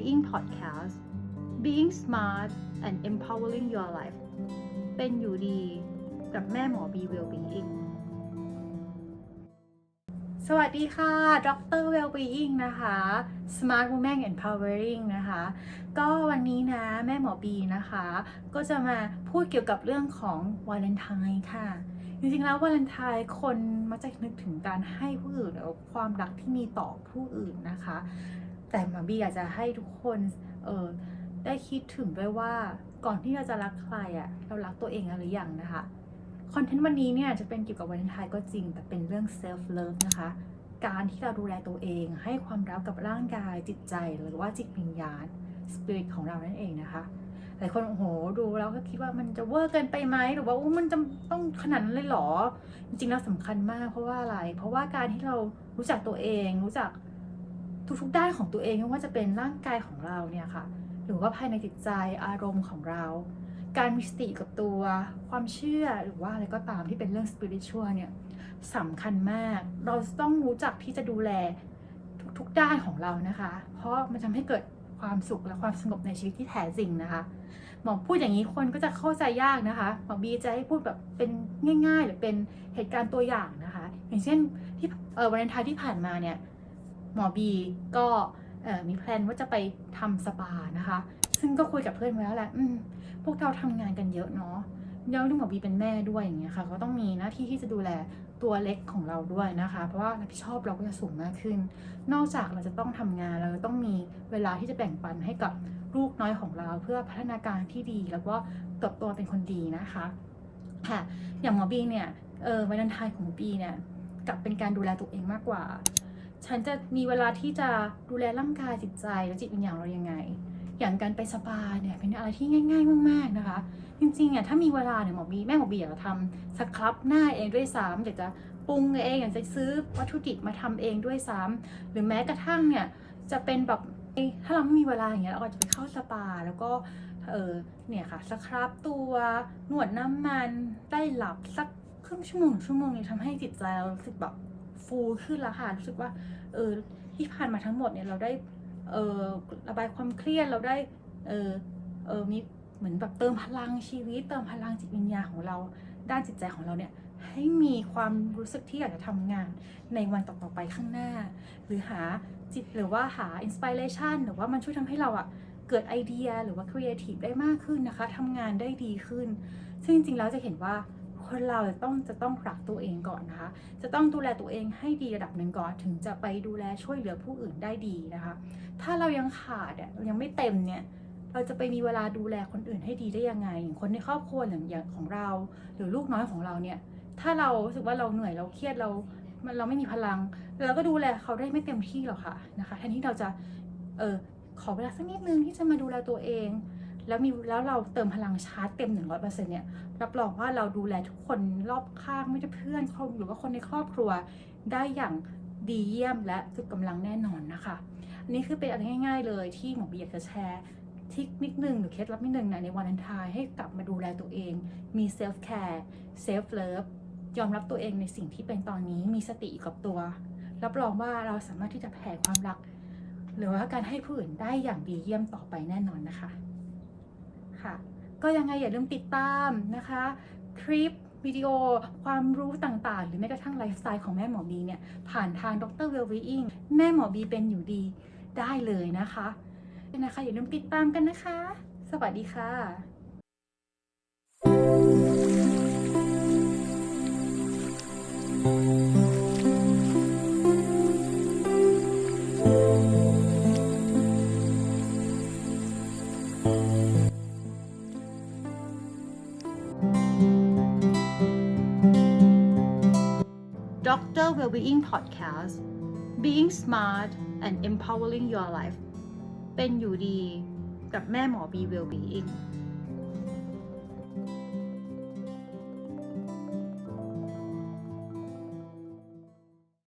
being Podcast Being Smart and empowering your life เป็นอยู่ดีกับแม่หมอ Be Well-being สวัสดีค่ะดร Well-being นะคะ Smart Woman Empowering นะคะ ก็วันนี้นะแม่หมอบีนะคะ ก็จะมาพูดเกี่ยวกับเรื่องของวาเลนไทน์ค่ะจริงๆ แล้ววาเลนไทน์คนมักจะนึกถึงการให้ผู้อื่นหรือความรักที่มีต่อผู้อื่นนะคะ แต่มอบีอยากจะให้ทุกคนเออได้คิดถึงด้วยว่าก่อนที่เราจะรักใครอะ่ะเรารักตัวเองหรือยังนะคะคอนเทนต์วันนี้เนี่ยจะเป็นเกี่ยวกับวาเลนทน์ก็จริง แต่เป็นเรื่อง self love นะคะ การที่เราดูแลตัวเองให้ความรักกับร่างกายจิตใจหรือว่าจิตวิญญาณสปิริตของเรานั่นเองนะคะหลายคนโอ้โหดูแล้วก็คิดว่ามันจะเวอร์เกินไปไหมหรือว่าอู้มันจะต้องขนาดนั้นเลยหรอ จริงๆแล้วสำคัญมากเพราะว่าอะไร เพราะว่าการที่เรารู้จักตัวเองรู้จัก ทุกๆด้านของตัวเองไม่ว่าจะเป็นร่างกายของเราเนี่ยค่ะ หรือว่าภายในจิตใจอารมณ์ของเรา การมีสติกับตัว ความเชื่อหรือว่าอะไรก็ตามที่เป็นเรื่องสปิริตชัวเนี่ยสำคัญมาก เราต้องรู้จักที่จะดูแลทุกๆด้านของเรานะคะ เพราะมันทำให้เกิดความสุขและความสงบในชีวิตที่แท้จริงนะคะหมอพูดอย่างนี้คนก็จะเข้าใจยากนะคะหมอบีจะให้พูดแบบเป็นง่าย ๆ หรือเป็นเหตุการณ์ตัวอย่างนะคะ อย่างเช่นที่เออวันเลนทน์ที่ผ่านมาเนี่ย หมอบีก็มีแพลนว่าจะไปทำสปานะคะ ซึ่งก็คุยกับเพื่อนไว้แล้วแหละพวกเราทำงานกันเยอะเนาะแล้วที่หมอบีเป็นแม่ด้วยอย่างเงี้ยค่ะ ก็ต้องมีหน้าที่ที่จะดูแลตัวเล็กของเราด้วยนะคะ เพราะว่ารับผิดชอบเราก็จะสูงมากขึ้น นอกจากเราจะต้องทำงานเราจะต้องมีเวลาที่จะแบ่งปันให้กับลูกน้อยของเราเพื่อพัฒนาการที่ดี แล้วก็เติบโตเป็นคนดีนะคะค่ะอย่างหมอบีเนี่ยเออวันนันทายของหมอบีเนี่ยกับเป็นการดูแลตัวเองมากกว่า ฉันจะมีเวลาที่จะดูแลร่างกายจิตใจและจิตวิญญาณเรายังไง อย่างการไปสปาเนี่ยเป็นอะไรที่ง่าย ๆ มาก ๆนะคะ จริงๆอะถ้ามีเวลาเนี่ยหมอบีแม่หมอบีอยากจะทำสครับหน้าเองด้วยซ้ำอยากจะปรุงเองอยากจะซื้อวัตถุดิบมาทำเองด้วยซ้ำหรือแม้กระทั่งเนี่ยจะเป็นแบบถ้าเราไม่มีเวลาอย่างเงี้ยเราก็จะไปเข้าสปาแล้วก็เออเนี่ยค่ะสครับตัวหนวดน้ำมันได้หลับสักครึ่งชั่วโมงชั่วโมงเนี่ยทำให้จิตใจเรารู้สึกแบบ ฟูขึ้นแล้วค่ะรู้สึกว่าเออที่ผ่านมาทั้งหมดเนี่ยเราได้เออระบายความเครียดเราได้เออเออมีเหมือนแบบเติมพลังชีวิต เติมพลังจิตวิญญาของเรา ด้านจิตใจของเราเนี่ยให้มีความรู้สึกที่อยากจะทำงานในวันต่อๆไปข้างหน้า หรือหาจิตหรือว่าหาอินสปิเรชันหรือว่ามันช่วยทำให้เราอะเกิดไอเดียหรือว่าครีเอทีฟได้มากขึ้นนะคะทำงานได้ดีขึ้น ซึ่งจริงๆแล้วจะเห็นว่า คนเราจะต้องจะต้องรักตัวเองก่อนนะคะ จะต้องดูแลตัวเองให้ดีระดับหนึ่งก่อนถึงจะไปดูแลช่วยเหลือผู้อื่นได้ดีนะคะ ถ้าเรายังขาดอะยังไม่เต็มเนี่ยเราจะไปมีเวลาดูแลคนอื่นให้ดีได้ยังไง อย่างคนในครอบครัวอย่างอย่างของเรา หรือลูกน้อยของเราเนี่ย ถ้าเรารู้สึกว่าเราเหนื่อยเราเครียดเรามันเราไม่มีพลัง เราก็ดูแลเขาได้ไม่เต็มที่หรอกค่ะนะคะแทนที่เราจะเออขอเวลาสักนิดนึงที่จะมาดูแลตัวเอง แล้วมีแล้วเราเติมพลังชาร์จเต็ม 100%เนี่ยรับรองว่าเราดูแลทุกคนรอบข้างไม่ใช่เพื่อนเขาหรือว่าคนในครอบครัวได้อย่างดีเยี่ยมและสุดกำลังแน่นอนนะคะอันนี้คือเป็นอะไรง่าย ๆ เลยที่หมอบีอยากจะแชร์ทิคนิดนึงหรือเคล็ดลับนิดนึงนะในวันอันทายให้กลับมาดูแลตัวเอง มีเซลฟ์แคร์เซลฟ์เลิฟยอมรับตัวเองในสิ่งที่เป็นตอนนี้มีสติอยู่กับตัว รับรองว่าเราสามารถที่จะแผ่ความรัก หรือว่าการให้ผู้อื่นได้อย่างดีเยี่ยมต่อไปแน่นอนนะคะ ค่ะ ก็ยังไงอย่าลืมติดตามนะคะ คลิปวิดีโอความรู้ต่างๆ หรือแม้กระทั่งไลฟ์สไตล์ของแม่หมอบีเนี่ยผ่านทางดรเวลวีอิงแม่หมอบีเป็นอยู่ดีได้เลยนะคะนะคะอย่าลืมติดตามกันนะคะ สวัสดีค่ะ Dr. Wellbeing Podcast Being Smart and Empowering Your Life เป็นอยู่ดีกับแม่หมอ Be Well-being